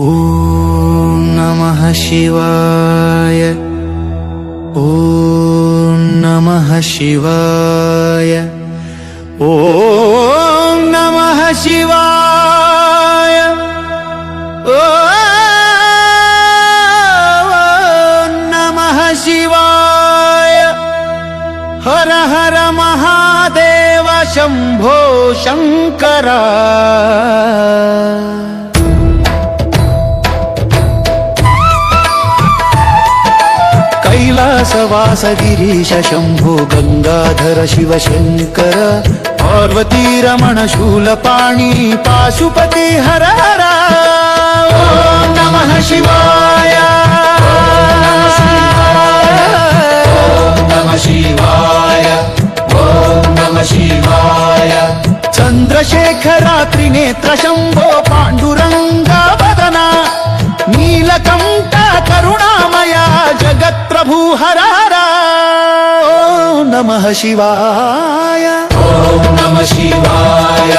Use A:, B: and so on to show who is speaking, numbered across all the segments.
A: ॐ नमः शिवाय। ॐ नमः शिवाय। ॐ नमः शिवाय। ॐ नमः शिवाय। हर हर महादेव शम्भो शङ्करा
B: కైలాసవాస గిరీశ శంభో గంగాధర శివ
A: శంకర పార్వతీరమణ శూలపాణి పాశుపతి హర హర నమ శివాయ నమ శివాయ నమ శివాయ చంద్రశేఖర
B: త్రినేత్ర శంభో పాండురంగ భూహరారా ఓం నమ
A: శివాయ. ఓం నమ శివాయ.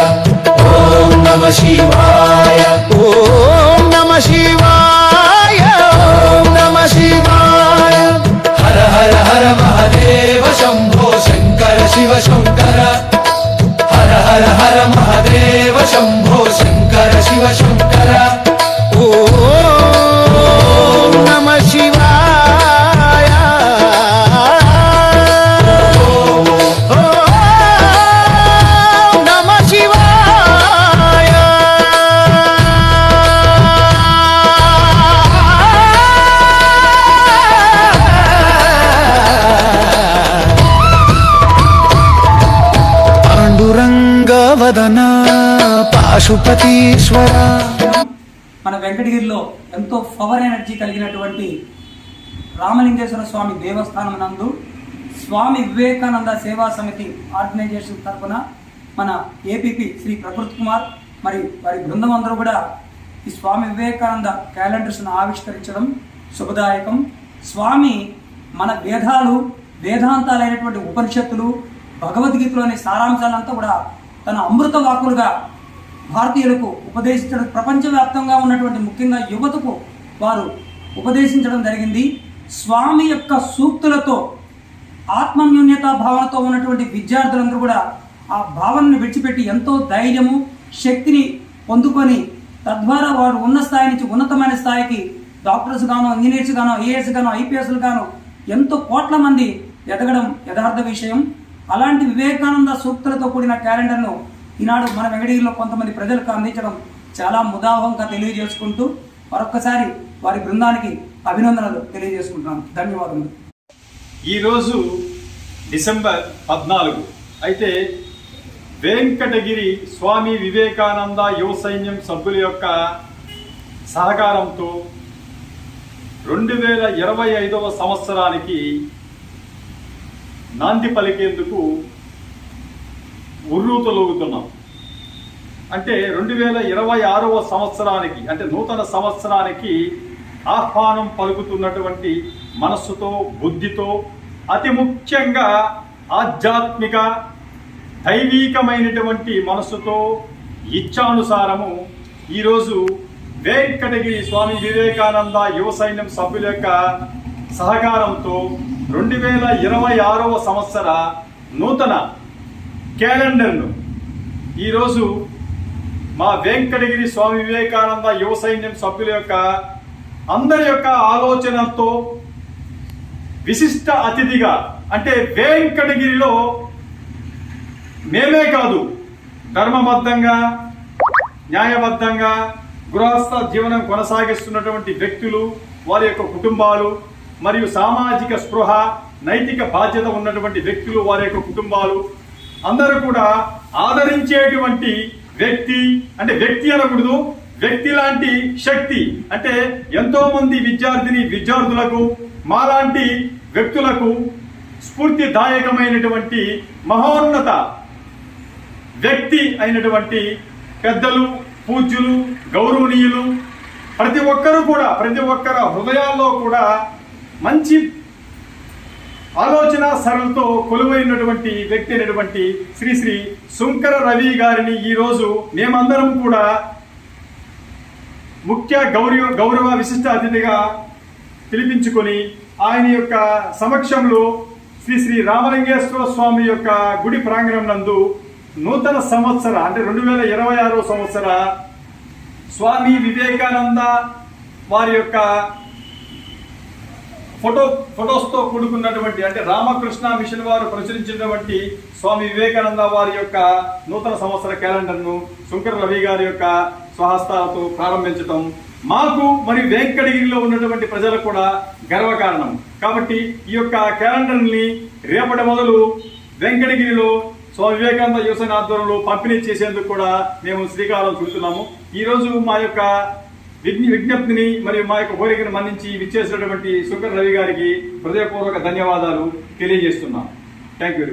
A: ఓం నమ
B: శివాయ. ఓం నమ శివాయ. ఓం నమ శివాయ. హర హర హర మహాదేవ శంభో శంకర శివ శంకర. హర
A: హర హర మహాదేవ శంభో శంకర శివ శంకర. పశుపతీశ్వర
C: మన వెంకటగిరిలో ఎంతో పవర్ ఎనర్జీ కలిగినటువంటి రామలింగేశ్వర స్వామి దేవస్థానం నందు స్వామి వివేకానంద సేవా సమితి ఆర్గనైజేషన్ తరఫున మన ఏపీపీ శ్రీ ప్రకృత్ కుమార్ మరి వారి బృందం అందరూ కూడా ఈ స్వామి వివేకానంద క్యాలెండర్స్ను ఆవిష్కరించడం శుభదాయకం. స్వామి మన వేదాలు వేదాంతాలైనటువంటి ఉపనిషత్తులు భగవద్గీతలోని సారాంశాలంతా కూడా తన అమృత వాకులుగా భారతీయులకు ఉపదేశించడం ప్రపంచవ్యాప్తంగా ఉన్నటువంటి ముఖ్యంగా యువతకు వారు ఉపదేశించడం జరిగింది. స్వామి యొక్క సూక్తులతో ఆత్మన్యూన్యత భావనతో ఉన్నటువంటి విద్యార్థులందరూ కూడా ఆ భావనను విడిచిపెట్టి ఎంతో ధైర్యము శక్తిని పొందుకొని తద్వారా వారు ఉన్న స్థాయి నుంచి ఉన్నతమైన స్థాయికి డాక్టర్స్ గాను ఇంజనీర్స్ గాను ఐఏఎస్ గాను ఐపీఎస్లు గాను ఎంతో కోట్ల మంది ఎదగడం యథార్థ విషయం. అలాంటి వివేకానంద సూక్తులతో కూడిన క్యాలెండర్ను ఈనాడు మన వెంకటగిరిలో కొంతమంది ప్రజలకు అందించడం చాలా ముదాభంగా తెలియజేసుకుంటూ మరొక్కసారి వారి బృందానికి అభినందనలు తెలియజేసుకుంటున్నాను ధన్యవాదములు.
D: ఈరోజు డిసెంబర్ పద్నాలుగు. అయితే వెంకటగిరి స్వామి వివేకానంద యువ సైన్యం సభ్యుల యొక్క సహకారంతో రెండు వేల ఇరవై ఐదవ సంవత్సరానికి నాంది పలికేందుకు ఉర్రూతలోగుతున్నాం. అంటే రెండు వేల ఇరవై ఆరవ సంవత్సరానికి అంటే నూతన సంవత్సరానికి ఆహ్వానం పలుకుతున్నటువంటి మనస్సుతో బుద్ధితో అతి ముఖ్యంగా ఆధ్యాత్మిక దైవీకమైనటువంటి మనస్సుతో ఇచ్చానుసారము ఈరోజు వేంకటగిరి స్వామి వివేకానంద యువ సైన్యం సభ్యుల యొక్క సహకారంతో రెండు వేల ఇరవై ఆరవ సంవత్సర నూతన క్యాలెండర్ను ఈరోజు మా వెంకటగిరి స్వామి వివేకానంద యువ సైన్యం సభ్యుల యొక్క అందరి యొక్క ఆలోచనతో విశిష్ట అతిథిగా అంటే వెంకటగిరిలో మేమే కాదు ధర్మబద్ధంగా న్యాయబద్ధంగా గృహస్థ జీవనం కొనసాగిస్తున్నటువంటి వ్యక్తులు వారి యొక్క కుటుంబాలు మరియు సామాజిక స్పృహ నైతిక బాధ్యత ఉన్నటువంటి వ్యక్తులు వారి యొక్క కుటుంబాలు అందరూ కూడా ఆదరించేటువంటి వ్యక్తి అంటే వ్యక్తి అనకూడదు వ్యక్తి లాంటి శక్తి. అంటే ఎంతో మంది విద్యార్థిని విద్యార్థులకు మాలాంటి వ్యక్తులకు స్ఫూర్తిదాయకమైనటువంటి మహోన్నత వ్యక్తి అయినటువంటి పెద్దలు పూజ్యులు గౌరవనీయులు ప్రతి ఒక్కరూ కూడా ప్రతి ఒక్కరి హృదయాల్లో కూడా మంచి ఆలోచన సరళతో కొలువైనటువంటి వ్యక్తి అయినటువంటి శ్రీ శ్రీ శుంకర రవి గారిని ఈరోజు మేమందరం కూడా ముఖ్య గౌరవ గౌరవ విశిష్ట అతిథిగా పిలిపించుకొని ఆయన యొక్క సమక్షంలో శ్రీ శ్రీ రామలింగేశ్వర స్వామి యొక్క గుడి ప్రాంగణం నందు నూతన సంవత్సర అంటే రెండు వేల ఇరవై ఆరో సంవత్సర స్వామి వివేకానంద వారి యొక్క ఫోటో ఫొటోస్తో కూడుకున్నటువంటి అంటే రామకృష్ణ మిషన్ వారు ప్రచురించినటువంటి స్వామి వివేకానంద వారి యొక్క నూతన సంవత్సర క్యాలెండర్ను శంకర్ రవి గారి యొక్క స్వహస్తాలతో ప్రారంభించటం మాకు మరియు వెంకటగిరిలో ఉన్నటువంటి ప్రజలకు కూడా గర్వకారణం. కాబట్టి ఈ యొక్క క్యాలెండర్ని రేపటి మొదలు వెంకటగిరిలో స్వామి వివేకానంద యువసేన ఆధ్వర్యంలో పంపిణీ చేసేందుకు కూడా మేము శ్రీకారం చుడుతున్నాము. ఈరోజు మా యొక్క విజ్ఞ విజ్ఞప్తిని మరియు మా యొక్క కోరికను మన్నించి విచ్చేసినటువంటి శుకర్ రవి గారికి హృదయపూర్వక ధన్యవాదాలు తెలియజేస్తున్నాం. Thank you